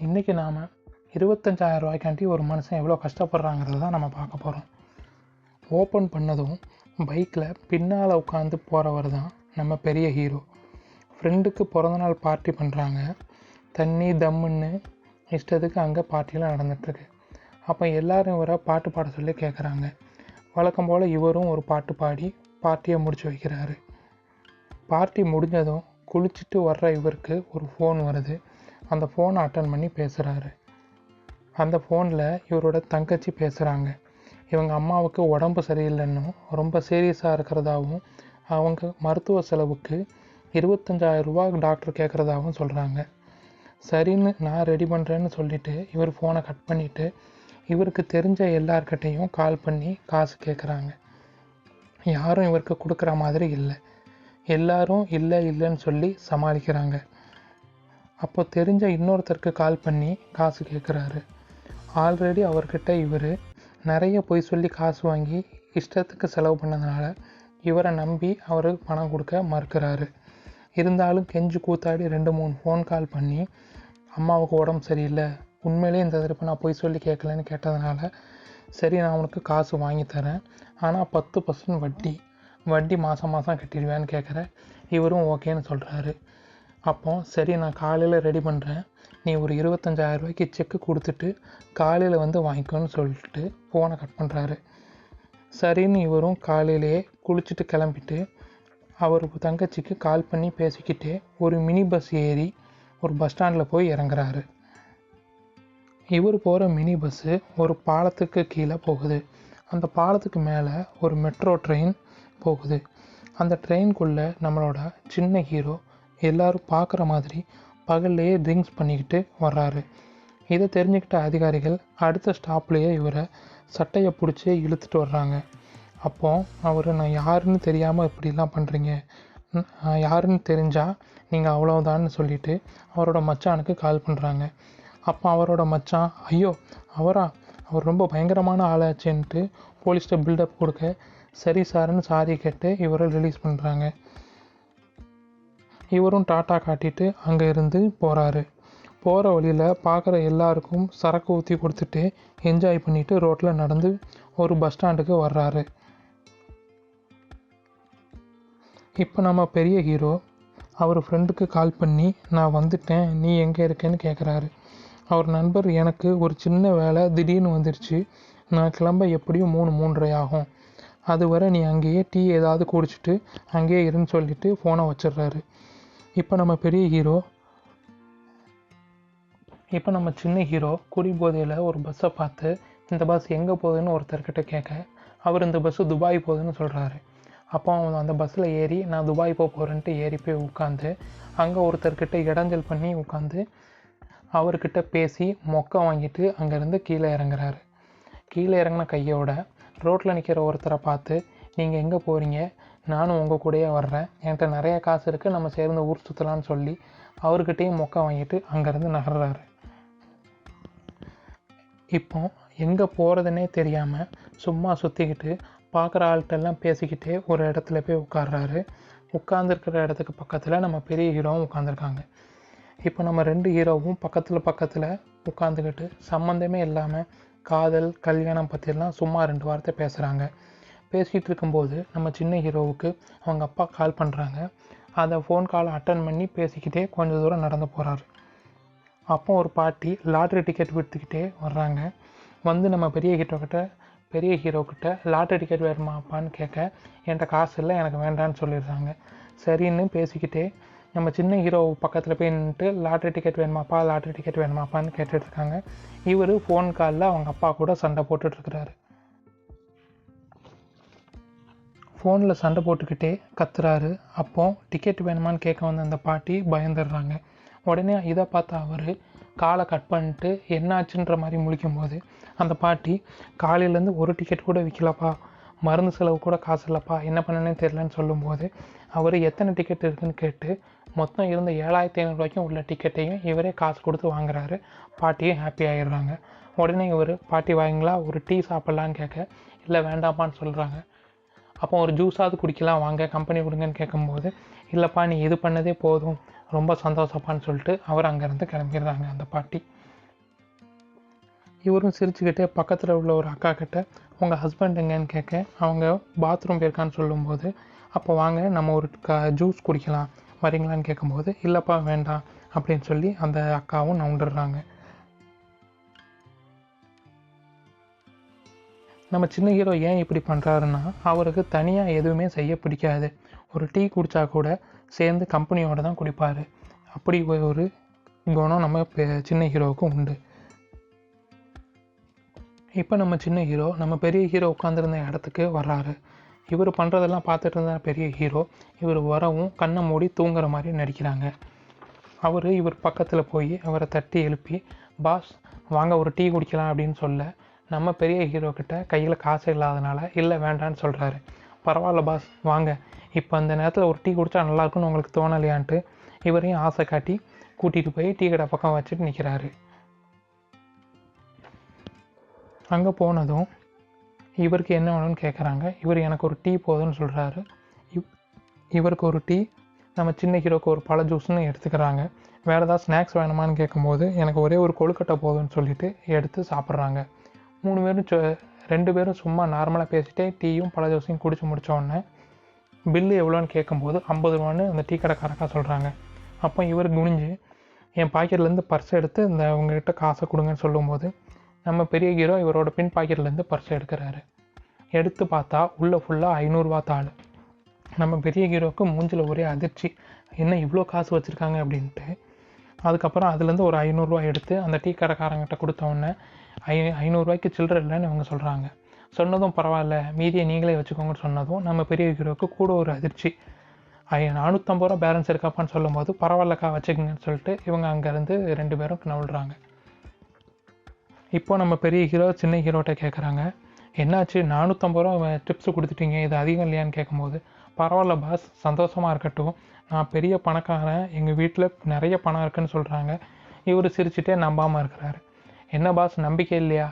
இன்றைக்கி நாம் இருபத்தஞ்சாயிரம் ரூபாய்க்காண்டி ஒரு மனுஷன் எவ்வளோ கஷ்டப்படுறாங்கிறத தான் நம்ம பார்க்க போகிறோம் ஓப்பன் பண்ணதும் பைக்கில் பின்னால் உட்காந்து போகிறவர் தான் நம்ம பெரிய ஹீரோ ஃப்ரெண்டுக்கு பிறந்தநாள் பார்ட்டி பண்ணுறாங்க தண்ணி தம்முன்னு இஷ்டத்துக்கு அங்கே பார்ட்டியெலாம் நடந்துகிட்ருக்கு அப்போ எல்லோரும் இவரை பாட்டு பாட சொல்லி கேட்குறாங்க வழக்கம் போல் இவரும் ஒரு பாட்டு பாடி பார்ட்டியை முடிச்சு வைக்கிறாரு. பார்ட்டி முடிஞ்சதும் குளிச்சுட்டு வர்ற இவருக்கு ஒரு ஃபோன் வருது. அந்த ஃபோனை அட்டன் பண்ணி பேசுகிறாரு அந்த ஃபோனில் இவரோட தங்கச்சி பேசுகிறாங்க இவங்க அம்மாவுக்கு உடம்பு சரியில்லைன்னும் ரொம்ப சீரியஸாக இருக்கிறதாகவும் அவங்க மருத்துவ செலவுக்கு இருபத்தஞ்சாயிரம் ரூபா டாக்டர் கேட்குறதாகவும் சொல்கிறாங்க சரின்னு நான் ரெடி பண்ணுறேன்னு சொல்லிவிட்டு இவர் ஃபோனை கட் பண்ணிவிட்டு இவருக்கு தெரிஞ்ச எல்லார்கிட்டையும் கால் பண்ணி காசு கேட்குறாங்க யாரும் இவருக்கு கொடுக்குற மாதிரி இல்லை. எல்லாரும் இல்லை இல்லைன்னு சொல்லி சமாளிக்கிறாங்க. அப்போ தெரிஞ்ச இன்னொருத்தருக்கு கால் பண்ணி காசு கேட்குறாரு ஆல்ரெடி அவர்கிட்ட இவர் நிறைய பொய் சொல்லி காசு வாங்கி இஷ்டத்துக்கு செலவு பண்ணதுனால இவரை நம்பி அவருக்கு பணம் கொடுக்க மறுக்கிறாரு. இருந்தாலும் கெஞ்சு கூத்தாடி ரெண்டு மூணு ஃபோன் கால் பண்ணி அம்மாவுக்கு உடம்பு சரியில்லை. உண்மையிலே இந்த தடவை நான் பொய் சொல்லி கேட்கலன்னு கேட்டதுனால சரி நான் உனக்கு காசு வாங்கி தரேன். ஆனால் பத்து பர்சன்ட் வட்டி. வட்டி மாதம் மாதம் கட்டிடுவேன்னு கேட்குறேன் இவரும் ஓகேன்னு சொல்கிறாரு அப்போ சரி நான் காலையில் ரெடி பண்ணுறேன் நீ ஒரு இருபத்தஞ்சாயிரம் ரூபாய்க்கு செக்கு கொடுத்துட்டு காலையில் வந்து வாங்கிக்கோன்னு சொல்லிட்டு ஃபோனை கட் பண்ணுறாரு சரின்னு இவரும் காலையிலேயே குளிச்சுட்டு கிளம்பிட்டு அவர் தங்கச்சிக்கு கால் பண்ணி பேசிக்கிட்டே ஒரு மினி பஸ் ஏறி ஒரு பஸ் ஸ்டாண்டில் போய் இறங்குறாரு. இவர் போகிற மினி பஸ்ஸு ஒரு பாலத்துக்கு கீழே போகுது. அந்த பாலத்துக்கு மேலே ஒரு மெட்ரோ ட்ரெயின் போகுது. அந்த ட்ரெயின்குள்ளே நம்மளோட சின்ன ஹீரோ எல்லாரும் பார்க்குற மாதிரி பகல்லையே ட்ரிங்க்ஸ் பண்ணிக்கிட்டு வர்றாரு. இதை தெரிஞ்சுக்கிட்ட அதிகாரிகள் அடுத்த ஸ்டாப்லேயே இவரை சட்டையை பிடிச்சி இழுத்துட்டு வர்றாங்க. அப்போ அவர் நான் யாருன்னு தெரியாமல் இப்படிலாம் பண்ணுறீங்க யாருன்னு தெரிஞ்சால் நீங்கள் அவ்வளோதான்னு சொல்லிட்டு அவரோட மச்சானுக்கு கால் பண்ணுறாங்க அப்போ அவரோட மச்சான் ஐயோ அவரா? அவர் ரொம்ப பயங்கரமான ஆளாச்சுன்ட்டு போலீஸ்கிட்ட பில்டப் கொடுக்க சரி சாருன்னு சாரி கேட்டு இவரை ரிலீஸ் பண்ணுறாங்க இவரும் டாட்டா காட்டிட்டு அங்கே இருந்து போகிறாரு போகிற வழியில் பார்க்குற எல்லாருக்கும் சரக்கு ஊற்றி கொடுத்துட்டு என்ஜாய் பண்ணிவிட்டு ரோட்டில் நடந்து ஒரு பஸ் ஸ்டாண்டுக்கு வர்றாரு. இப்போ நம்ம பெரிய ஹீரோ அவர் ஃப்ரெண்டுக்கு கால் பண்ணி நான் வந்துட்டேன் நீ எங்கே இருக்கேன்னு கேட்குறாரு அவர் நண்பர் எனக்கு ஒரு சின்ன வேலை திடீர்னு வந்துருச்சு. நான் கிளம்ப எப்படியும் மூணு மூன்றரை ஆகும். அதுவரை நீ அங்கேயே டீ ஏதாவது குடிச்சிட்டு அங்கேயே இருன்னு சொல்லிட்டு ஃபோனை வச்சிடுறாரு. இப்போ நம்ம பெரிய ஹீரோ இப்போ நம்ம சின்ன ஹீரோ குடிபோதையில் ஒரு பஸ்ஸை பார்த்து இந்த பஸ் எங்கே போகுதுன்னு ஒருத்தர்கிட்ட கேட்க அவர் இந்த பஸ்ஸு துபாய் போகுதுன்னு சொல்கிறாரு அப்போ அவன் அந்த பஸ்ஸில் ஏறி நான் துபாய் போக போகிறேன்ட்டு ஏறி போய் உட்காந்து அங்கே ஒருத்தர்கிட்ட இடைஞ்சல் பண்ணி உட்காந்து அவர்கிட்ட பேசி மொக்க வாங்கிட்டு அங்கேருந்து கீழே இறங்குறாரு. கீழே இறங்கின கையோட ரோட்டில் நிற்கிற ஒருத்தரை பார்த்து நீங்கள் எங்கே போகிறீங்க நானும் உங்கள் கூடயே வர்றேன். என்கிட்ட நிறைய காசு இருக்குது நம்ம சேர்ந்து ஊர் சுற்றலான்னு சொல்லி அவர்கிட்டயும் மொக்க வாங்கிட்டு அங்கேருந்து நகர்றாரு. இப்போ எங்கே போகிறதுனே தெரியாமல் சும்மா சுற்றிக்கிட்டு பார்க்குற ஆள்கிட்டெல்லாம் பேசிக்கிட்டே ஒரு இடத்துல போய் உட்கார்றாரு. உட்காந்துருக்கிற இடத்துக்கு பக்கத்தில் நம்ம பெரிய ஹீரோவும் உட்காந்துருக்காங்க இப்போ நம்ம ரெண்டு ஹீரோவும் பக்கத்தில் பக்கத்தில் உட்காந்துக்கிட்டு சம்மந்தமே இல்லாமல் காதல் கல்யாணம் பற்றியெல்லாம் சும்மா ரெண்டு வார்த்தை பேசுகிறாங்க பேசிகிட்டு இருக்கும்போது நம்ம சின்ன ஹீரோவுக்கு அவங்க அப்பா கால் பண்ணுறாங்க அதை ஃபோன் கால் அட்டன் பண்ணி பேசிக்கிட்டே கொஞ்சம் தூரம் நடந்து போகிறாரு அப்போ ஒரு பாட்டி லாட்ரி டிக்கெட் விற்றுக்கிட்டே வர்றாங்க. வந்து நம்ம பெரிய ஹீரோக்கிட்ட பெரிய ஹீரோக்கிட்ட லாட்ரி டிக்கெட் வேணுமாப்பான்னு கேட்க என்கிட்ட காசு இல்லை எனக்கு வேண்டான்னு சொல்லிடுறாங்க. சரின்னு பேசிக்கிட்டே நம்ம சின்ன ஹீரோ பக்கத்தில் போய் நின்றுட்டு லாட்ரி டிக்கெட் வேணுமாப்பா லாட்ரி டிக்கெட் வேணுமாப்பான்னு கேட்டுட்டு இருக்காங்க. இவர் ஃபோன் காலில் அவங்க அப்பா கூட சண்டை போட்டுட்ருக்கிறாரு ஃபோனில் சண்டை போட்டுக்கிட்டே கத்துறாரு. அப்போ டிக்கெட் வேணுமான்னு கேட்க வந்த அந்த பாட்டி பயந்துடுறாங்க. உடனே இதை பார்த்த அவர் காலை கட் பண்ணிட்டு என்னாச்சுன்ற மாதிரி முழிக்கும்போது அந்த பாட்டி காலையிலேருந்து ஒரு டிக்கெட் கூட விற்கலப்பா மருந்து செலவு கூட காசு இல்லைப்பா. என்ன பண்ணனே தெரிலன்னு சொல்லும்போது அவர் எத்தனை டிக்கெட் இருக்குன்னு கேட்டு மொத்தம் இருந்த ஏழாயிரத்தி ஐநூறுரூவாய்க்கும் உள்ள டிக்கெட்டையும் இவரே காசு கொடுத்து வாங்குறாரு. பாட்டியும் ஹாப்பி ஆகிடுறாங்க உடனே இவர் பாட்டி வாங்கிங்களா? ஒரு டீ சாப்பிட்லான்னு கேட்க இல்லை வேண்டாமான்னு சொல்கிறாங்க அப்போ ஒரு ஜூஸாவது குடிக்கலாம் வாங்க கம்பெனி கொடுங்கன்னு கேட்கும்போது இல்லைப்பா நீ இது பண்ணதே போதும் ரொம்ப சந்தோஷப்பான்னு சொல்லிட்டு அவர் அங்கேருந்து கிளம்பிடுறாங்க அந்த பாட்டி. இவரும் சிரிச்சுக்கிட்டே பக்கத்தில் உள்ள ஒரு அக்கா கிட்ட உங்கள் ஹஸ்பண்ட் எங்கன்னு கேட்க அவங்க பாத்ரூம் போயிருக்கான்னு சொல்லும்போது அப்போ வாங்க நம்ம ஒரு க ஜூஸ் குடிக்கலாம் வரீங்களான்னு கேட்கும்போது இல்லைப்பா வேண்டாம் அப்படின்னு சொல்லி அந்த அக்காவும் நவுண்டுடுறாங்க நம்ம சின்ன ஹீரோ ஏன் இப்படி பண்ணுறாருன்னா அவருக்கு தனியாக எதுவுமே செய்ய பிடிக்காது. ஒரு டீ குடித்தா கூட சேர்ந்து கம்பெனியோட தான் குடிப்பார். அப்படி ஒரு குணம் நம்ம சின்ன ஹீரோவுக்கு உண்டு. இப்போ நம்ம சின்ன ஹீரோ நம்ம பெரிய ஹீரோ உட்காந்துருந்த இடத்துக்கு வர்றாரு. இவர் பண்ணுறதெல்லாம் பார்த்துட்டு இருந்த பெரிய ஹீரோ இவர் வரவும் கண்ணை மூடி தூங்குற மாதிரி நடிக்கிறாங்க. அவர் இவர் பக்கத்தில் போய் அவரை தட்டி எழுப்பி பாஸ் வாங்க ஒரு டீ குடிக்கலாம் அப்படின்னு சொல்ல நம்ம பெரிய ஹீரோ கிட்ட கையில் காசு இல்லாதனால இல்லை வேண்டான்னு சொல்கிறாரு பரவாயில்ல பாஸ் வாங்க. இப்போ அந்த நேரத்தில் ஒரு டீ குடித்தா நல்லா இருக்கும்னு உங்களுக்கு தோணலையான்ட்டு இவரையும் ஆசை காட்டி கூட்டிகிட்டு போய் டீ கடை பக்கம் வச்சுட்டு நிற்கிறாரு அங்கே போனதும் இவருக்கு என்ன வேணும்னு கேட்குறாங்க இவர் எனக்கு ஒரு டீ போதும்னு சொல்கிறாரு இவ் இவருக்கு ஒரு டீ நம்ம சின்ன ஹீரோக்கு ஒரு பழ ஜூஸ்னு எடுத்துக்கிறாங்க. வேறு ஏதாவது ஸ்நாக்ஸ் வேணுமான்னு கேட்கும்போது எனக்கு ஒரே ஒரு கொழுக்கட்டை போதும்னு சொல்லிட்டு எடுத்து சாப்பிட்றாங்க. மூணு பேரும் ரெண்டு பேரும் சும்மா நார்மலாக பேசிட்டே டீயும் பழ ஜூஸையும் குடிச்சு முடித்தோடனே பில்லு எவ்வளோன்னு கேட்கும்போது ஐம்பது ரூபான்னு அந்த டீ கடைக்காரக்கா சொல்கிறாங்க அப்போ இவர் குனிஞ்சு என் பாக்கெட்லேருந்து பர்ஸ் எடுத்து இந்த உங்ககிட்ட காசை கொடுங்கன்னு சொல்லும்போது நம்ம பெரிய ஹீரோ இவரோட பின் பாக்கெட்லேருந்து பர்ஸ் எடுக்கிறாரு. எடுத்து பார்த்தா உள்ளே ஃபுல்லாக ஐநூறுரூவா தாள். நம்ம பெரிய ஹீரோவுக்கு மூஞ்சில் ஒரே அதிர்ச்சி. என்ன இவ்வளோ காசு வச்சுருக்காங்க? அப்படின்ட்டு அதுக்கப்புறம் அதுலேருந்து ஒரு ஐநூறுரூவா எடுத்து அந்த டீ கடைக்காரங்கிட்ட கொடுத்த உடனே ஐ ஐநூறுரூவாய்க்கு சில்லற இல்லைன்னு இவங்க சொல்கிறாங்க சொன்னதும் பரவாயில்ல மீதியை நீங்களே வச்சுக்கோங்கன்னு சொன்னதும் நம்ம பெரிய ஹீரோவுக்கு கூட ஒரு அதிர்ச்சி. ஐ நானூற்றம்பது ரூபா பேலன்ஸ் இருக்காப்பான்னு சொல்லும்போது பரவாயில்லக்கா வச்சுக்கங்கன்னு சொல்லிட்டு இவங்க அங்கேருந்து ரெண்டு பேரும் நவுள்றாங்க இப்போ நம்ம பெரிய ஹீரோ சின்ன ஹீரோட்ட கேட்குறாங்க என்னாச்சு? நானூற்றம்பது ரூபா டிப்ஸ் கொடுத்துட்டீங்க இது அதிகம் இல்லையான்னு கேட்கும்போது பரவாயில்ல பாஸ் சந்தோஷமாக இருக்கட்டும். நான் பெரிய பணக்காரன் எங்கள் வீட்டில் நிறைய பணம் இருக்குன்னு சொல்கிறாங்க இவர் சிரிச்சுட்டே நம்பாமல் இருக்கிறாரு. என்ன பாஸ் நம்பிக்கை இல்லையா?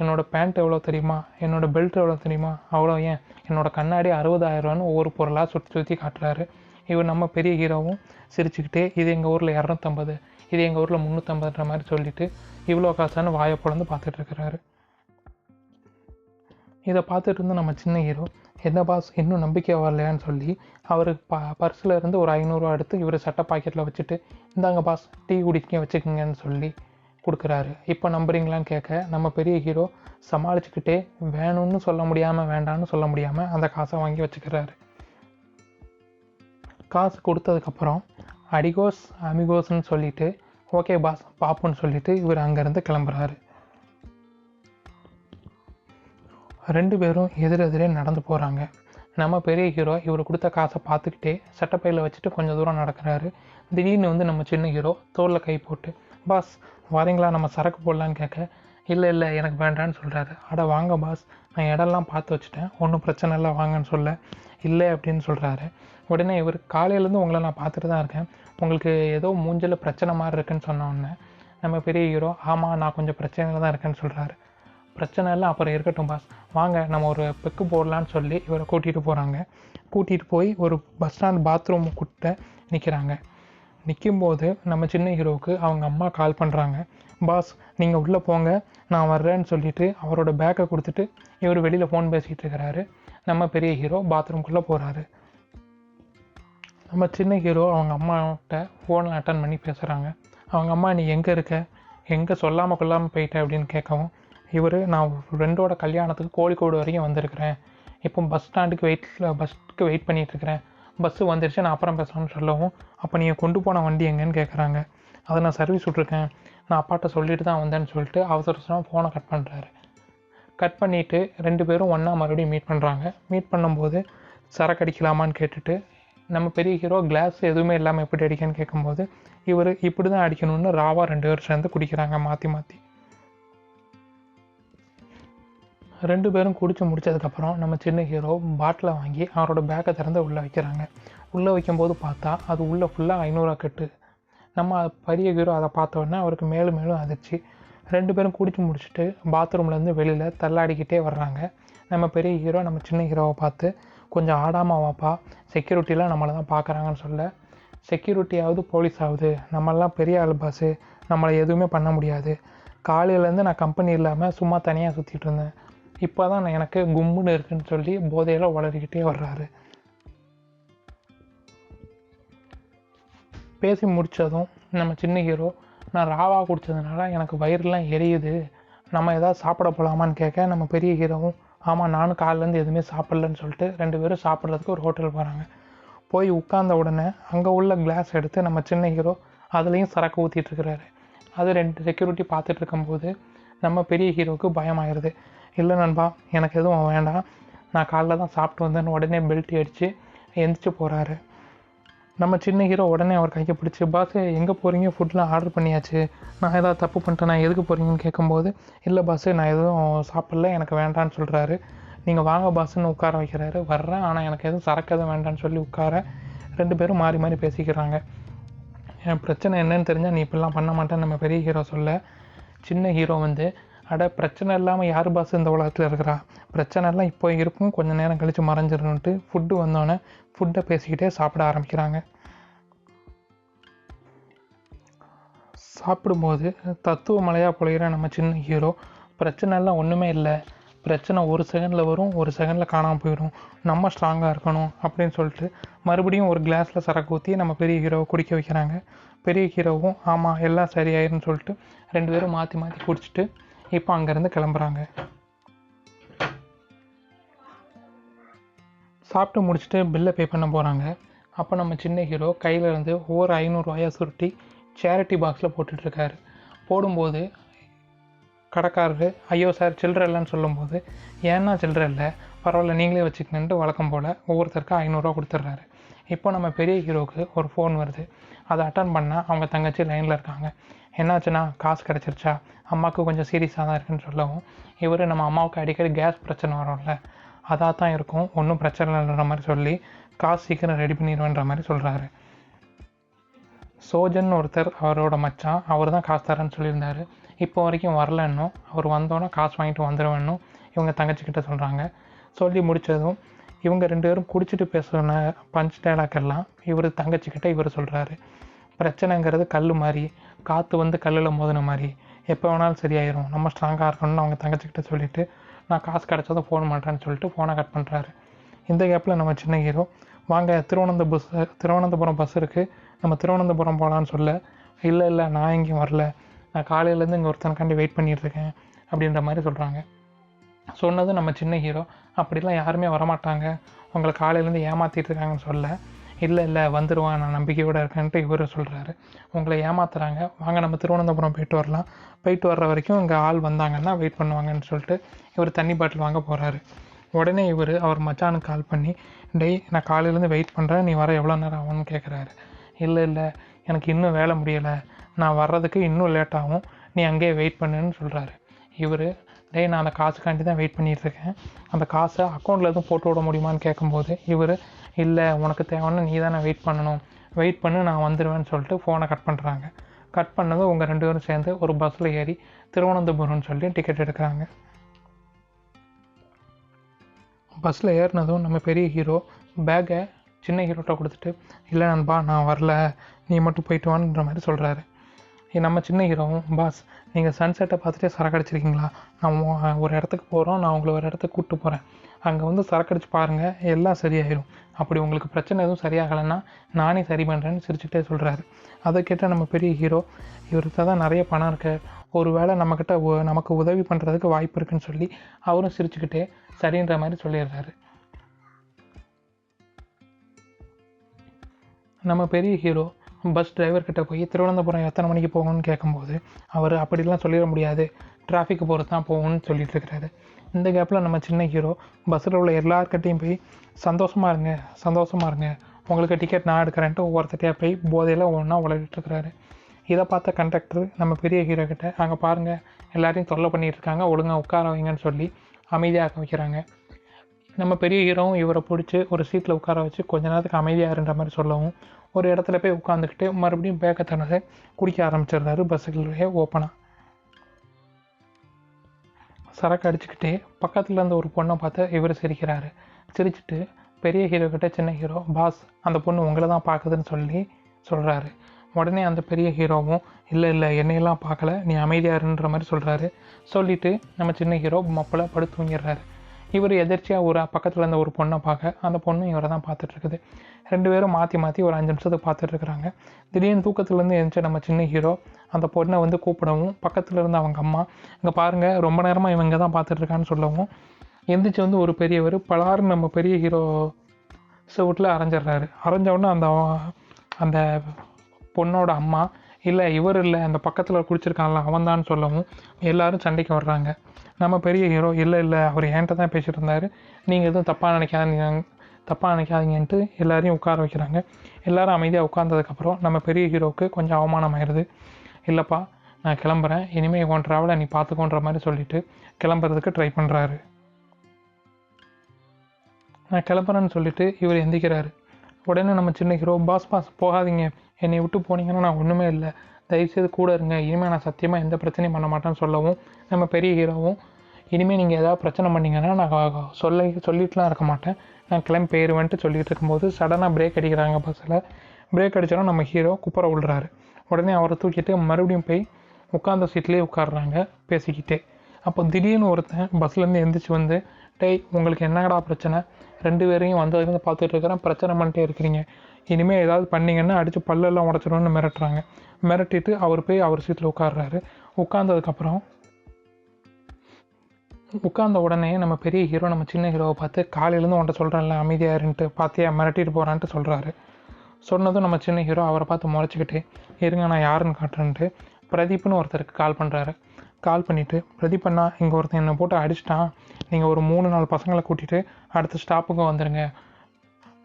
என்னோட பேண்ட் எவ்வளோ தெரியுமா? என்னோட பெல்ட் எவ்வளோ தெரியுமா? அவ்வளோ ஏன்? என்னோட கண்ணாடி அறுபதாயிரரூவான்னு ஒவ்வொரு பொருளாக சுற்றி சுற்றி காட்டுறாரு. இவர் நம்ம பெரிய ஹீரோவும் சிரிச்சுக்கிட்டே இது எங்கள் ஊரில் இரநூத்தம்பது இது எங்கள் ஊரில் முந்நூற்றம்பதுன்ற மாதிரி சொல்லிட்டு இவ்வளோ காசான்னு வாயை பொழந்து பார்த்துட்ருக்கிறாரு இதை பார்த்துட்டு இருந்த நம்ம சின்ன ஹீரோ என்ன பாஸ் இன்னும் நம்பிக்கை வரலையான்னு சொல்லி அவர் ப பர்ஸில் இருந்து ஒரு ஐநூறுரூவா எடுத்து இவர் சட்டை பாக்கெட்டில் வச்சுட்டு இந்தாங்க பாஸ் டீ குடிக்க வச்சுக்கோங்கன்னு சொல்லி கொடுக்குறாரு. இப்போ நம்புறீங்களான்னு கேட்க நம்ம பெரிய ஹீரோ சமாளிச்சுக்கிட்டே வேணும்னு சொல்ல முடியாமல் வேண்டான்னு சொல்ல முடியாமல் அந்த காசை வாங்கி வச்சுக்கிறாரு. காசு கொடுத்ததுக்கப்புறம் அடிகோஸ் அமிகோஸ்ன்னு சொல்லிட்டு ஓகே பாஸ் பாப்புன்னு சொல்லிட்டு இவர் அங்கேருந்து கிளம்புறாரு. ரெண்டு பேரும் எதிரெதிரே நடந்து போகிறாங்க நம்ம பெரிய ஹீரோ இவர் கொடுத்த காசை பார்த்துக்கிட்டே சட்டப்பையில் வச்சுட்டு கொஞ்சம் தூரம் நடக்கிறாரு. திடீர்னு வந்து நம்ம சின்ன ஹீரோ தோளில் கை போட்டு பாஸ் வரீங்களா? நம்ம சரக்கு போடலான்னு கேட்க. இல்லை இல்லை எனக்கு வேண்டான்னு சொல்கிறாரு அட வாங்க பாஸ். நான் இடம்லாம் பார்த்து வச்சுட்டேன். ஒன்றும் பிரச்சனை இல்லை வாங்கன்னு சொல்ல. இல்லை அப்படின்னு சொல்கிறாரு உடனே இவர் காலையிலேருந்து உங்களை நான் பார்த்துட்டு தான் இருக்கேன். உங்களுக்கு ஏதோ மூஞ்சில் பிரச்சனை மாதிரி இருக்குன்னு சொன்ன உடனே நம்ம பெரிய ஹீரோ ஆமாம் நான் கொஞ்சம் பிரச்சனையில் தான் இருக்கேன்னு சொல்கிறாரு பிரச்சனை எல்லாம் அப்புறம் இருக்கட்டும் பாஸ் வாங்க நம்ம ஒரு பெக்கு போடலான்னு சொல்லி இவரை கூட்டிகிட்டு போகிறாங்க கூட்டிகிட்டு போய் ஒரு பஸ் ஸ்டாண்ட் பாத்ரூம் கிட்ட நிற்கிறாங்க நிற்கும்போது நம்ம சின்ன ஹீரோவுக்கு அவங்க அம்மா கால் பண்ணுறாங்க பாஸ் நீங்கள் உள்ளே போங்க. நான் வர்றேன்னு சொல்லிட்டு அவரோட பேக்கை கொடுத்துட்டு இவர் வெளியில் ஃபோன் பேசிகிட்டு இருக்கிறாரு. நம்ம பெரிய ஹீரோ பாத்ரூம்குள்ளே போகிறாரு நம்ம சின்ன ஹீரோ அவங்க அம்மாட்ட ஃபோனில் அட்டன் பண்ணி பேசுகிறாங்க அவங்க அம்மா நீ எங்கே இருக்க? எங்கே சொல்லாமல் கொள்ளாமல் போயிட்ட? அப்படின்னு கேட்கவும் இவர் நான் ஃப்ரெண்டோட கல்யாணத்துக்கு கோழிக்கோடு வரைக்கும் வந்திருக்கிறேன். இப்போ பஸ் ஸ்டாண்டுக்கு வெயிட்டில் பஸ்ஸுக்கு வெயிட் பண்ணிகிட்ருக்கிறேன் பஸ்ஸு வந்துருச்சு நான் அப்புறம் பேசலாம்னு சொல்லவும் அப்போ நீங்கள் கொண்டு போன வண்டி எங்கேன்னு கேட்குறாங்க அதை நான் சர்வீஸ் விட்ருக்கேன் நான் அப்பாட்ட சொல்லிட்டு தான் வந்தேன்னு சொல்லிட்டு அவசரமாக ஃபோனை கட் பண்ணுறாரு கட் பண்ணிவிட்டு ரெண்டு பேரும் ஒன்றா மறுபடியும் மீட் பண்ணுறாங்க மீட் பண்ணும்போது சரக்கு அடிக்கலாமான்னு கேட்டுட்டு நம்ம பெரிய ஹீரோ கிளாஸ் எதுவுமே இல்லாமல் எப்படி அடிக்கன்னு கேட்கும்போது இவர் இப்படி தான் அடிக்கணும்னு ராவா ரெண்டு பேரும் சேர்ந்து குடிக்கிறாங்க மாற்றி மாற்றி ரெண்டு பேரும் குடிச்சு முடிச்சதுக்கப்புறம் நம்ம சின்ன ஹீரோ பாட்டிலை வாங்கி அவரோட பேக்கை திறந்து உள்ளே வைக்கிறாங்க. உள்ளே வைக்கும்போது பார்த்தா அது உள்ளே ஃபுல்லாக ஐநூறுரூவா கட்டு. நம்ம பெரிய ஹீரோ அதை பார்த்த உடனே அவருக்கு மேலும் மேலும் அதிர்ச்சி. ரெண்டு பேரும் குடிச்சு முடிச்சுட்டு பாத்ரூம்லேருந்து வெளியில் தள்ளாடிக்கிட்டே வர்றாங்க. நம்ம பெரிய ஹீரோ நம்ம சின்ன ஹீரோவை பார்த்து கொஞ்சம் ஆடாமல் வாப்பா. செக்யூரிட்டிலாம் நம்மளை தான் பார்க்குறாங்கன்னு சொல்ல. செக்யூரிட்டியாவது போலீஸ் ஆகுது நம்மெல்லாம் பெரிய ஆள் பாஸு நம்மளை எதுவுமே பண்ண முடியாது. காலையிலேருந்து நான் கம்பெனி இல்லாமல் சும்மா தனியாக சுற்றிட்டு இருந்தேன். இப்போ தான் நான் எனக்கு கும்முன்னு இருக்குன்னு சொல்லி போதையில் வளரிக்கிட்டே வர்றாரு. பேசி முடித்ததும் நம்ம சின்ன ஹீரோ நான் ராவா குடித்ததுனால எனக்கு வயிறுலாம் எரியுது. நம்ம எதாவது சாப்பிட போகலாமான்னு கேட்க நம்ம பெரிய ஹீரோவும் ஆமாம் நானும் காலிலேருந்து எதுவுமே சாப்பிட்லன்னு சொல்லிட்டு ரெண்டு பேரும் சாப்பிட்றதுக்கு ஒரு ஹோட்டல் போகிறாங்க போய் உட்கார்ந்த உடனே அங்கே உள்ள கிளாஸ் எடுத்து நம்ம சின்ன ஹீரோ அதுலேயும் சரக்கு ஊற்றிட்டு இருக்கிறாரு. அது ரெண்டு செக்யூரிட்டி பார்த்துட்டு இருக்கும்போது நம்ம பெரிய ஹீரோவுக்கு பயமாயிருது. இல்லை நண்பா எனக்கு எதுவும் வேண்டாம். நான் காலைல தான் சாப்பிட்டு வந்தேன்னு உடனே பெல்ட் அடித்து எந்திரிச்சு போகிறாரு நம்ம சின்ன ஹீரோ உடனே அவர் கையை பிடிச்சி பாஸ் எங்கே போகிறீங்க ஃபுட்லாம் ஆர்டர் பண்ணியாச்சு. நான் ஏதாவது தப்பு பண்ணிட்டேன். நான் எதுக்கு போகிறீங்கன்னு கேட்கும்போது இல்லை பாஸ் நான் எதுவும் சாப்பிடல. எனக்கு வேண்டான்னு சொல்கிறாரு நீங்கள் வாங்க பாஸ்ன்னு உட்கார வைக்கிறாரு. வர்றேன். ஆனால் எனக்கு எதுவும் சரக்கு எதுவும் வேண்டான்னு சொல்லி உட்கார ரெண்டு பேரும் மாறி மாறி பேசிக்கிறாங்க. என் பிரச்சனை என்னன்னு தெரிஞ்சால் நீ இப்படிலாம் பண்ண மாட்டேன்னு நம்ம பெரிய ஹீரோ சொல்ல சின்ன ஹீரோ வந்து அட பிரச்சனை இல்லாமல் யார் பாஸ் இந்த உலகத்தில் இருக்கிறா? பிரச்சனை எல்லாம் இப்போ இருக்கும் கொஞ்சம் நேரம் கழித்து மறைஞ்சிடணுன்ட்டு ஃபுட்டு வந்தோடனே ஃபுட்டை பேசிக்கிட்டே சாப்பிட ஆரம்பிக்கிறாங்க. சாப்பிடும்போது தத்துவ மலையாக பொழிகிற நம்ம சின்ன ஹீரோ பிரச்சனை எல்லாம் ஒன்றுமே இல்லை. பிரச்சனை ஒரு செகண்டில் வரும் ஒரு செகண்டில் காணாமல் போயிடும் நம்ம ஸ்ட்ராங்காக இருக்கணும் அப்படின்னு சொல்லிட்டு மறுபடியும் ஒரு கிளாஸில் சரக்கு ஊற்றி நம்ம பெரிய ஹீரோவை குடிக்க வைக்கிறாங்க. பெரிய ஹீரோவும் ஆமாம் எல்லாம் சரியாயிருன்னு சொல்லிட்டு ரெண்டு பேரும் மாற்றி மாற்றி குடிச்சிட்டு இப்போ அங்கேருந்து கிளம்புறாங்க. சாப்பிட்டு முடிச்சுட்டு பில்லை பே பண்ண போகிறாங்க அப்போ நம்ம சின்ன ஹீரோ கையிலேருந்து ஒவ்வொரு ஐநூறுரூவாயா சுருட்டி சேரிட்டி பாக்ஸில் போட்டுட்ருக்காரு போடும்போது கடைக்காரரு ஐயோ சார் சில்லற இல்லைன்னு சொல்லும்போது ஏன்னா சில்லற இல்லை பரவாயில்ல நீங்களே வச்சுக்கணுன்ட்டு வழக்கம் போல் ஒவ்வொருத்தருக்கும் ஐநூறுரூவா கொடுத்துட்றாரு. இப்போ நம்ம பெரிய ஹீரோவுக்கு ஒரு ஃபோன் வருது. அதை அட்டன் பண்ணால் அவங்க தங்கச்சி லைனில் இருக்காங்க. என்னாச்சுன்னா காசு கிடச்சிருச்சா? அம்மாவுக்கு கொஞ்சம் சீரியஸாக தான் இருக்குன்னு சொல்லவும் இவர் நம்ம அம்மாவுக்கு அடிக்கடி கேஸ் பிரச்சனை வரும்ல அதாக தான் இருக்கும். ஒன்றும் பிரச்சனை இல்லைன்ற மாதிரி சொல்லி காசு சீக்கிரம் ரெடி பண்ணிடுவேன்ற மாதிரி சொல்கிறாரு சோஜன் ஒருத்தர் அவரோட மச்சான் அவர் தான் காசு தரேன்னு சொல்லியிருந்தாரு. இப்போ வரைக்கும் வரலன்னும் அவர் வந்தோன்னே காசு வாங்கிட்டு வந்துடுவேன்னும் இவங்க தங்கச்சிக்கிட்ட சொல்கிறாங்க சொல்லி முடித்ததும் இவங்க ரெண்டு பேரும் குடிச்சிட்டு பேசுன பஞ்ச் டைலாக் எல்லாம் இவர் தங்கச்சிக்கிட்ட இவர் சொல்கிறாரு பிரச்சனைங்கிறது கல் மாதிரி காற்று வந்து கல்லில் மோதின மாதிரி. எப்போ வேணாலும் சரியாயிரும். நம்ம ஸ்ட்ராங்காக இருக்கணும்னு அவங்க தங்கச்சிக்கிட்ட சொல்லிவிட்டு நான் காசு கிடச்சதும் ஃபோன் பண்ணுறேன்னு சொல்லிட்டு ஃபோனை கட் பண்ணுறாரு இந்த கேப்பில் நம்ம சின்ன ஹீரோ வாங்க திருவனந்த பஸ் திருவனந்தபுரம் பஸ் இருக்குது நம்ம திருவனந்தபுரம் போகலான்னு சொல்ல இல்லை இல்லை நான் எங்கேயும் வரல. நான் காலையிலேருந்து இங்கே ஒருத்தனுக்காண்டி வெயிட் பண்ணிகிட்ருக்கேன் அப்படின்ற மாதிரி சொல்கிறாங்க சொன்னது நம்ம சின்ன ஹீரோ அப்படிலாம் யாருமே வரமாட்டாங்க. உங்களை காலையிலேருந்து ஏமாற்றிட்டு இருக்காங்கன்னு சொல்ல இல்லை இல்லை வந்துடுவான் நான் நம்பிக்கையோடு இருக்கேன்ட்டு இவர் சொல்கிறாரு உங்களை ஏமாத்துறாங்க. வாங்க நம்ம திருவனந்தபுரம் போயிட்டு வரலாம். போயிட்டு வர்ற வரைக்கும் இங்கே ஆள் வந்தாங்கன்னா வெயிட் பண்ணுவாங்கன்னு சொல்லிட்டு இவர் தண்ணி பாட்டில் வாங்க போகிறாரு உடனே இவர் அவர் மச்சானுக்கு கால் பண்ணி டெய் நான் காலையிலேருந்து வெயிட் பண்ணுறேன் நீ வர எவ்வளோ நேரம் ஆகும்னு கேட்குறாரு இல்லை இல்லை எனக்கு இன்னும் வேலை முடியலை. நான் வர்றதுக்கு இன்னும் லேட் ஆகும். நீ அங்கேயே வெயிட் பண்ணுன்னு சொல்கிறாரு இவர் டேய் நான் அந்த காசுக்காண்டி தான் வெயிட் பண்ணிகிட்ருக்கேன் அந்த காசை அக்கௌண்ட்டில் எதுவும் போட்டு விட முடியுமான்னு கேட்கும்போது இவர் இல்லை உனக்கு தேவைன்னா நீ தானே வெயிட் பண்ணணும். வெயிட் பண்ணு நான் வந்துடுவேன்னு சொல்லிட்டு ஃபோனை கட் பண்ணுறாங்க கட் பண்ணதும் உங்கள் ரெண்டு பேரும் சேர்ந்து ஒரு பஸ்ஸில் ஏறி திருவனந்தபுரம்னு சொல்லி டிக்கெட் எடுக்கிறாங்க. பஸ்ஸில் ஏறினதும் நம்ம பெரிய ஹீரோ பேக்கை சின்ன ஹீரோட்ட கொடுத்துட்டு இல்லை நண்பா நான் வரல. நீ மட்டும் போயிட்டு வான்ற மாதிரி சொல்கிறாரு நம்ம சின்ன ஹீரோவும் பாஸ் நீங்கள் சன்செட்டை பார்த்துட்டே சரக்கடிச்சிருக்கீங்களா நம்ம நான் ஒரு இடத்துக்கு போகிறோம் நான் உங்களை ஒரு இடத்துக்கு கூப்பிட்டு போகிறேன் அங்கே வந்து சரக்கடிச்சு பாருங்கள் எல்லாம் சரியாயிடும் அப்படி உங்களுக்கு பிரச்சனை எதுவும் சரியாகலைன்னா நானே சரி பண்ணுறேன்னு சிரிச்சுட்டே சொல்கிறாரு அதை கேட்ட நம்ம பெரிய ஹீரோ இவர்கிட்ட தான் நிறைய பணம் இருக்கு. ஒரு வேளை நம்மக்கிட்ட நமக்கு உதவி பண்ணுறதுக்கு வாய்ப்பு இருக்குன்னு சொல்லி அவரும் சிரிச்சுக்கிட்டே சரின்ற மாதிரி சொல்லிடுறாரு. நம்ம பெரிய ஹீரோ பஸ் டிரைவர்கிட்ட போய் திருவனந்தபுரம் எத்தனை மணிக்கு போகணும்னு கேட்கும்போது அவர் அப்படிலாம் சொல்லிட முடியாது. டிராஃபிக் போகிறது தான் போகணும்னு சொல்லிட்டு இருக்கிறாரு. இந்த கேப்பில் நம்ம சின்ன ஹீரோ பஸ்ஸில் உள்ள எல்லாருக்கிட்டையும் போய் சந்தோஷமாக இருங்க சந்தோஷமாக இருங்க. உங்களுக்கு டிக்கெட் நான் எடுக்கிறேன்ட்டு ஒவ்வொருத்தட்டையாக போய் போதையில் ஒன்றா உழைச்சிட்டு இதை பார்த்த கண்டக்டர் நம்ம பெரிய ஹீரோ கிட்ட அங்கே பாருங்கள் எல்லாரையும் தொல்லை பண்ணிகிட்ருக்காங்க ஒழுங்காக உட்கார வைங்கன்னு சொல்லி அமைதியாக வைக்கிறாங்க. நம்ம பெரிய ஹீரோவும் இவரை பிடிச்சி ஒரு சீட்டில் உட்கார வச்சு கொஞ்ச நேரத்துக்கு அமைதியாக இருன்ற மாதிரி சொல்லவும் ஒரு இடத்துல போய் உட்காந்துக்கிட்டு மறுபடியும் பேக்கை திறந்து குடிக்க ஆரம்பிச்சிடுறாரு பஸ்ஸுக்குள்ளே ஓப்பனாக சரக்கு அடிச்சுக்கிட்டே பக்கத்தில் இருந்த ஒரு பொண்ணை பார்த்து இவர் சிரிக்கிறாரு. சிரிச்சுட்டு பெரிய ஹீரோ கிட்ட சின்ன ஹீரோ பாஸ் அந்த பொண்ணு உங்களை தான் பார்க்குதுன்னு சொல்லி சொல்கிறாரு உடனே அந்த பெரிய ஹீரோவும் இல்லை இல்லை என்னையெல்லாம் பார்க்கல நீ அமைதியாருன்ற மாதிரி சொல்கிறாரு சொல்லிவிட்டு நம்ம சின்ன ஹீரோ மப்பில் படுத்து தூங்கிடுறாரு. இவர் எதிர்ச்சியாக ஒரு பக்கத்தில் இருந்த ஒரு பொண்ணை பார்க்க அந்த பொண்ணு இவரை தான் பார்த்துட்ருக்குது. ரெண்டு பேரும் மாற்றி மாற்றி ஒரு அஞ்சு நிமிஷத்துக்கு பார்த்துட்ருக்குறாங்க. திடீர்னு தூக்கத்துலேருந்து எழுந்துச்சு நம்ம சின்ன ஹீரோ அந்த பொண்ணை வந்து கூப்பிடவும் பக்கத்தில் இருந்த அவங்க அம்மா இங்கே பாருங்கள் ரொம்ப நேரமாக இவங்க தான் பார்த்துட்ருக்கான்னு சொல்லவும் எந்திரிச்சு வந்து ஒரு பெரியவர் பலாருன்னு நம்ம பெரிய ஹீரோ செவுட்டில் அரைஞ்சிடுறாரு. அரைஞ்ச உடனே அந்த அந்த பொண்ணோட அம்மா இல்லை இவர் இல்லை அந்த பக்கத்தில் குடிச்சிருக்கான்ல அவன் தான் சொல்லவும் எல்லாரும் சண்டைக்கு வர்றாங்க. நம்ம பெரிய ஹீரோ இல்லை இல்லை அவர் என்கிட்ட தான் பேசிட்டு இருந்தார். நீங்கள் எதுவும் தப்பாக நினைக்காதீங்க தப்பாக நினைக்காதீங்கன்ட்டு எல்லாரையும் உட்கார வைக்கிறாங்க. எல்லாரும் அமைதியாக உட்கார்ந்ததுக்கப்புறம் நம்ம பெரிய ஹீரோவுக்கு கொஞ்சம் அவமானம் ஆயிடுது இல்லைப்பா நான் கிளம்புறேன். இனிமேல் உன் ட்ராவலை நீ பார்த்துக்கோன்ற மாதிரி சொல்லிட்டு கிளம்புறதுக்கு ட்ரை பண்ணுறாரு நான் கிளம்புறேன்னு சொல்லிட்டு இவர் எந்திக்கிறாரு. உடனே நம்ம சின்ன ஹீரோ பாஸ் பாஸ் போகாதீங்க. என்னை விட்டு போனீங்கன்னா நான் ஒன்றுமே இல்லை. தயவுசெய்து கூட இருங்க. இனிமேல் நான் சத்தியமாக எந்த பிரச்சனையும் பண்ண மாட்டேன்னு சொல்லவும் நம்ம பெரிய ஹீரோவும் இனிமேல் நீங்கள் ஏதாவது பிரச்சனை பண்ணீங்கன்னா நான் சொல்ல சொல்லிட்டுலாம் இருக்க மாட்டேன். நான் கிளம்பி போயிடுவேன்ட்டு சொல்லிகிட்டு இருக்கும்போது சடனாக பிரேக் அடிக்கிறாங்க பஸ்ஸில் பிரேக் அடித்தாலும் நம்ம ஹீரோ குப்பரை விழுறாரு. உடனே அவரை தூக்கிட்டு மறுபடியும் போய் உட்காந்த சீட்லேயே உட்காடுறாங்க பேசிக்கிட்டே. அப்போ திடீர்னு ஒருத்தன் பஸ்லேருந்து எந்திரிச்சு வந்து டேய் உங்களுக்கு என்னடா பிரச்சனை? ரெண்டு பேரையும் வந்ததுலேருந்து பார்த்துட்டு இருக்கிறேன் பிரச்சனை பண்ணிட்டே இருக்கிறீங்க. இனிமேல் ஏதாவது பண்ணீங்கன்னா அடித்து பல்லெல்லாம் உடச்சிடும்னு மிரட்டுறாங்க. மிரட்டிட்டு அவர் போய் அவர் சீட்டில் உட்காடுறாரு உட்காந்ததுக்கப்புறம் உட்கார்ந்த உடனே நம்ம பெரிய ஹீரோ நம்ம சின்ன ஹீரோவை பார்த்து காலையிலேருந்து உன்ட்ட சொல்கிறேன்ல அமைதியாருன்ட்டு பார்த்தியா மிரட்டிட்டு போகிறான்ட்டு சொல்கிறாரு சொன்னதும் நம்ம சின்ன ஹீரோ அவரை பார்த்து முறைச்சிக்கிட்டு இருங்க நான் யாருன்னு காட்டுறேன்ட்டு பிரதீப்னு ஒருத்தருக்கு கால் பண்ணுறாரு கால் பண்ணிவிட்டு பிரதீப் அண்ணா இங்கே ஒருத்தன் என்னை போட்டு அடிச்சிட்டான். நீங்கள் ஒரு மூணு நாலு பசங்களை கூட்டிகிட்டு அடுத்த ஸ்டாப்புக்கு வந்துடுங்க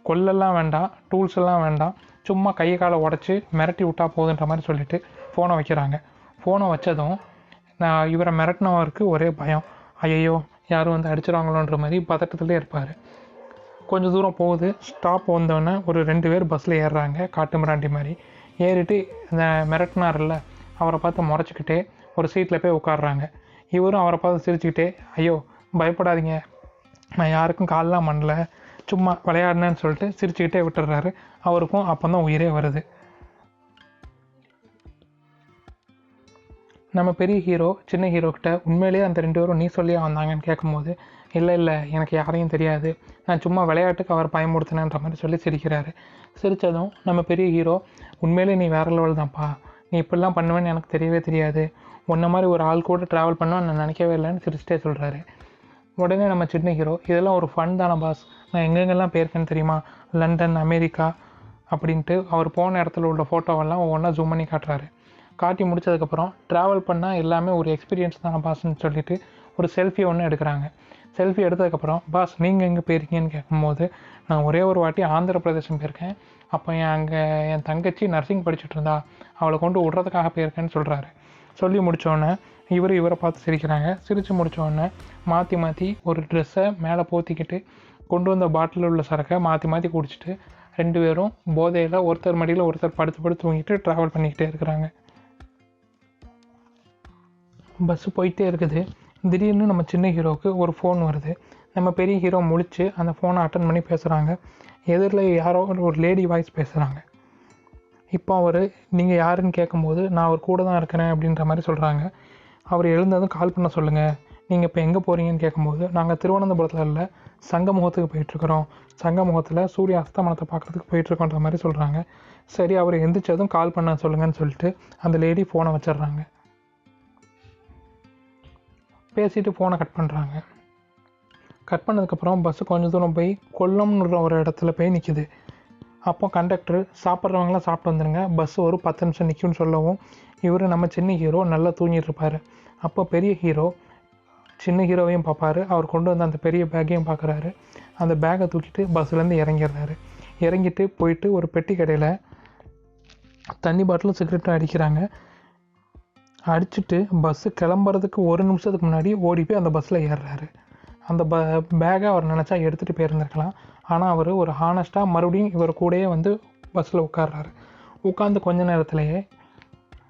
கொல்லெல்லாம் வேண்டாம் டூல்ஸ் எல்லாம் வேண்டாம். சும்மா கையை காலை உடச்சி மிரட்டி விட்டா போதுன்ற மாதிரி சொல்லிட்டு ஃபோனை வைக்கிறாங்க. ஃபோனை வச்சதும் நான் இவரை மிரட்டினவருக்கு ஒரே பயம். ஐயையோ யாரும் வந்து அடிச்சிடுவாங்களோன்ற மாதிரி பதட்டத்துலேயே இருப்பார். கொஞ்சம் தூரம் போகுது. ஸ்டாப் வந்தோடனே ஒரு ரெண்டு பேர் பஸ்ஸில் ஏறுறாங்க காட்டு மிராண்டி மாதிரி. ஏறிட்டு இந்த மிரட்டினார்ல அவரை பார்த்து முறைச்சிக்கிட்டே ஒரு சீட்டில் போய் உட்காடுறாங்க இவரும் அவரை பார்த்து சிரிச்சுக்கிட்டே ஐயோ பயப்படாதீங்க. நான் யாருக்கும் கால்லாம் பண்ணல. சும்மா விளையாடினேன்னு சொல்லிட்டு சிரிச்சுக்கிட்டே விட்டுறாரு அவருக்கும் அப்போ தான் உயிரே வருது. நம்ம பெரிய ஹீரோ சின்ன ஹீரோக்கிட்ட உண்மையிலேயே அந்த ரெண்டு பேரும் நீ சொல்லியே வந்தாங்கன்னு கேட்கும்போது இல்லை இல்லை எனக்கு யாரையும் தெரியாது. நான் சும்மா விளையாட்டுக்கு அவர் பயமுடுத்தினேன்ற மாதிரி சொல்லி சிரிக்கிறாரு. சிரித்ததும் நம்ம பெரிய ஹீரோ உண்மையிலே நீ வேற லெவல் தான்ப்பா. நீ இப்படிலாம் பண்ணுவேன்னு எனக்கு தெரியவே தெரியாது. உன்ன மாதிரி ஒரு ஆள் கூட ட்ராவல் பண்ணுவேன் நான் நினைக்கவே இல்லைன்னு சிரிச்சிட்டே சொல்கிறாரு உடனே நம்ம சின்ன ஹீரோ இதெல்லாம் ஒரு ஃபன் தானே பாஸ் நான் எங்கெங்கெல்லாம் போயிருக்கேன்னு தெரியுமா? லண்டன் அமெரிக்கா அப்படின்ட்டு அவர் போன இடத்துல உள்ள ஃபோட்டோவெல்லாம் ஒவ்வொன்றா ஜூம் பண்ணி காட்டுறாரு. காட்டி முடிச்சதுக்கப்புறம் ட்ராவல் பண்ணால் எல்லாமே ஒரு எக்ஸ்பீரியன்ஸ் தானே பாஸ்ன்னு சொல்லிட்டு ஒரு செல்ஃபி ஒன்று எடுக்கிறாங்க. செல்ஃபி எடுத்ததுக்கப்புறம் பாஸ் நீங்கள் எங்கே போயிருக்கீங்கன்னு கேட்கும்போது நான் ஒரே ஒரு வாட்டி ஆந்திர பிரதேசம் போயிருக்கேன். அப்போ என் அங்கே என் தங்கச்சி நர்சிங் படிச்சுட்டு இருந்தா அவளை கொண்டு விட்றதுக்காக போயிருக்கேன்னு சொல்கிறாரு சொல்லி முடித்தோடனே இவர் இவரை பார்த்து சிரிக்கிறாங்க. சிரித்து முடித்தோடனே மாற்றி மாற்றி ஒரு ட்ரெஸ்ஸை மேலே போத்திக்கிட்டு கொண்டு வந்த பாட்டிலில் உள்ள சரக்கை மாற்றி மாற்றி குடிச்சிட்டு ரெண்டு பேரும் போதையில் ஒருத்தர் மடியில் ஒருத்தர் படுத்து படுத்து தூங்கிட்டு ட்ராவல் பண்ணிக்கிட்டே இருக்கிறாங்க. பஸ்ஸு போயிட்டே இருக்குது. திடீர்னு நம்ம சின்ன ஹீரோவுக்கு ஒரு ஃபோன் வருது. நம்ம பெரிய ஹீரோ முழிச்சு அந்த ஃபோனை அட்டன் பண்ணி பேசுகிறாங்க எதிரில் யாரோ ஒரு லேடி வாய்ஸ் பேசுகிறாங்க இப்போ அவர் நீங்கள் யாருன்னு கேட்கும்போது நான் அவர் கூட தான் இருக்கிறேன் அப்படின்ற மாதிரி சொல்கிறாங்க அவர் எழுந்ததும் கால் பண்ண சொல்லுங்கள் நீங்கள் இப்போ எங்கே போகிறீங்கன்னு கேட்கும்போது நாங்கள் திருவனந்தபுரத்தில் இல்லை சங்கமுகத்துக்கு போயிட்டுருக்குறோம். சங்கமுகத்தில் சூரிய அஸ்தமனத்தை பார்க்குறதுக்கு போயிட்டுருக்கோன்ற மாதிரி சொல்கிறாங்க சரி அவர் எந்திரிச்சதும் கால் பண்ண சொல்லுங்கன்னு சொல்லிட்டு அந்த லேடி ஃபோனை வச்சிடுறாங்க. பேசிட்டு ஃபோனை கட் பண்ணுறாங்க கட் பண்ணதுக்கப்புறம் பஸ்ஸு கொஞ்சம் தூரம் போய் கொல்லம்ன்ற ஒரு இடத்துல போய் நிற்கிது அப்போ கண்டக்டர் சாப்பிட்றவங்களாம் சாப்பிட்டு வந்துடுங்க பஸ் ஒரு பத்து நிமிஷம் நிற்கும்னு சொல்லவும் இவர் நம்ம சின்ன ஹீரோ நல்லா தூங்கிட்டு இருப்பார். அப்போ பெரிய ஹீரோ சின்ன ஹீரோவையும் பார்ப்பாரு. அவர் கொண்டு வந்த அந்த பெரிய பேக்கையும் பார்க்குறாரு. அந்த பேக்கை தூக்கிட்டு பஸ்ஸுலேருந்து இறங்கிடுறாரு. இறங்கிட்டு போயிட்டு ஒரு பெட்டி கடையில் தண்ணி பாட்டிலும் சிகரெட்டும் அடிக்கிறாங்க. அடிச்சுட்டு பஸ்ஸு கிளம்புறதுக்கு ஒரு நிமிஷத்துக்கு முன்னாடி ஓடி போய் அந்த பஸ்ஸில் ஏறுறாரு. அந்த ப பேக்கை அவர் நினச்சா எடுத்துகிட்டு போயிருந்திருக்கலாம். ஆனால் அவர் ஒரு ஹானஸ்ட்டாக மறுபடியும் இவர் கூடயே வந்து பஸ்ஸில் உட்கார்றாரு. உட்காந்து கொஞ்ச நேரத்திலேயே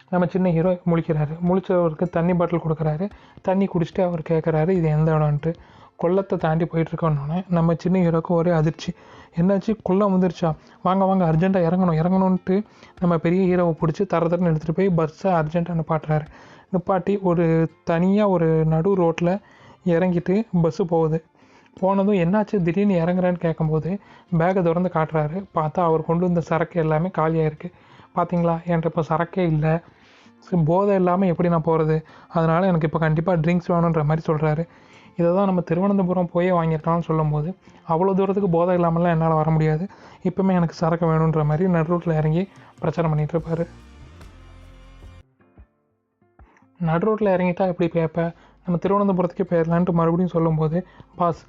நம்ம சின்ன ஹீரோ முழிக்கிறாரு. முழிச்சவருக்கு தண்ணி பாட்டில் கொடுக்குறாரு. தண்ணி குடிச்சிட்டு அவர் கேட்குறாரு இது எந்த இடம்ன்ட்டு. கொள்ளத்தை தாண்டி போயிட்டுருக்கோன்னொன்னே நம்ம சின்ன ஹீரோக்கு ஒரே அதிர்ச்சி. என்னாச்சு? குள்ளம் வந்துருச்சா? வாங்க வாங்க அர்ஜென்ட்டாக இறங்கணும் இறங்கணுன்ட்டு நம்ம பெரிய ஹீரோவை பிடிச்சி தர தரன்னு எடுத்துகிட்டு போய் பஸ்ஸை அர்ஜென்ட்டாக நிப்பாட்டுறாரு. நிப்பாட்டி ஒரு தனியாக ஒரு நடு ரோட்டில் இறங்கிட்டு பஸ்ஸு போகுது. போனதும் என்னாச்சு? திடீர்னு இறங்குறேன்னு கேட்கும்போது பேக்கை திறந்து காட்டுறாரு. பார்த்தா அவர் கொண்டு வந்த சரக்கு எல்லாமே காலியாக இருக்குது பார்த்தீங்களா என்கிட்ட இப்போ சரக்கே இல்லை. சரி, போதை இல்லாமல் எப்படி நான் போகிறது அதனால் எனக்கு இப்போ கண்டிப்பாக ட்ரிங்க்ஸ் வேணுன்ற மாதிரி சொல்கிறாரு இதை தான் நம்ம திருவனந்தபுரம் போயே வாங்கியிருக்கலாம்னு சொல்லும்போது அவ்வளோ தூரத்துக்கு போதை இல்லாமலாம் என்னால் வர முடியாது. இப்போமே எனக்கு சரக்கு வேணுன்ற மாதிரி நடு ரோட்டில் இறங்கி பிரச்சாரம் பண்ணிகிட்ருப்பார் நடு ரோட்டில் இறங்கிட்டா எப்படி பேப்ப நம்ம திருவனந்தபுரத்துக்கே போயிடலான்ட்டு மறுபடியும் சொல்லும்போது பாஸ்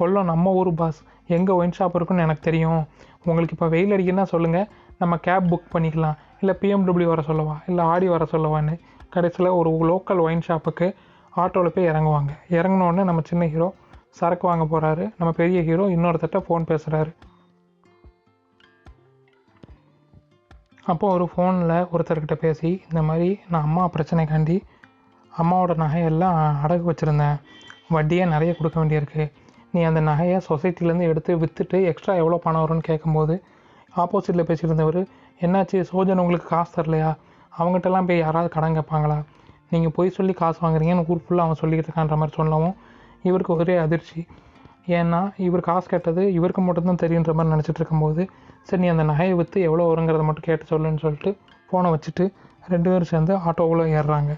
கொல்லம் நம்ம ஊர் பாஸ். எங்கே ஒயின் ஷாப் இருக்குன்னு எனக்கு தெரியும். உங்களுக்கு இப்போ வெயில் அடிக்குன்னா சொல்லுங்கள் நம்ம கேப் புக் பண்ணிக்கலாம். இல்லை பிஎம்டபிள்யூ வர சொல்லவா? இல்லை ஆடி வர சொல்லவான்னு. கடைசியில் ஒரு லோக்கல் ஒயின் ஷாப்புக்கு ஆட்டோவில் போய் இறங்குவாங்க. இறங்கினோடனே நம்ம சின்ன ஹீரோ சரக்கு வாங்க போகிறாரு நம்ம பெரிய ஹீரோ இன்னொருத்தட்ட ஃபோன் பேசுகிறாரு அப்போது ஒரு ஃபோனில் ஒருத்தர்கிட்ட பேசி இந்த மாதிரி நான் அம்மா பிரச்சனைக்காண்டி அம்மாவோட நகையெல்லாம் அடகு வச்சுருந்தேன். வட்டியே நிறைய கொடுக்க வேண்டியிருக்கு. நீ அந்த நகையை சொசைட்டிலேருந்து எடுத்து விற்றுட்டு எக்ஸ்ட்ரா எவ்வளோ பணம் வரும்னு கேட்கும்போது ஆப்போசிட்டில் பேசியிருந்தவர் என்னாச்சு? சோஜன் உங்களுக்கு காசு தரலையா? அவங்ககிட்டலாம் போய் யாராவது கடன் கேட்பாங்களா? நீங்கள் போய் சொல்லி காசு வாங்குறீங்கன்னு ஊர் ஃபுல்லாக அவன் சொல்லிக்கிட்டு இருக்கான்ற மாதிரி சொல்லவும் இவருக்கு ஒரே அதிர்ச்சி. ஏன்னா இவர் காசு கேட்டது இவருக்கு மட்டும்தான் தெரியுன்ற மாதிரி நினச்சிட்டு இருக்கும்போது சரி நீ அந்த நகையை விற்று எவ்வளோ வருங்கிறத மட்டும் கேட்டு சொல்லுன்னு சொல்லிட்டு ஃபோனை வச்சுட்டு ரெண்டு பேரும் சேர்ந்து ஆட்டோவில் ஏறுறாங்க.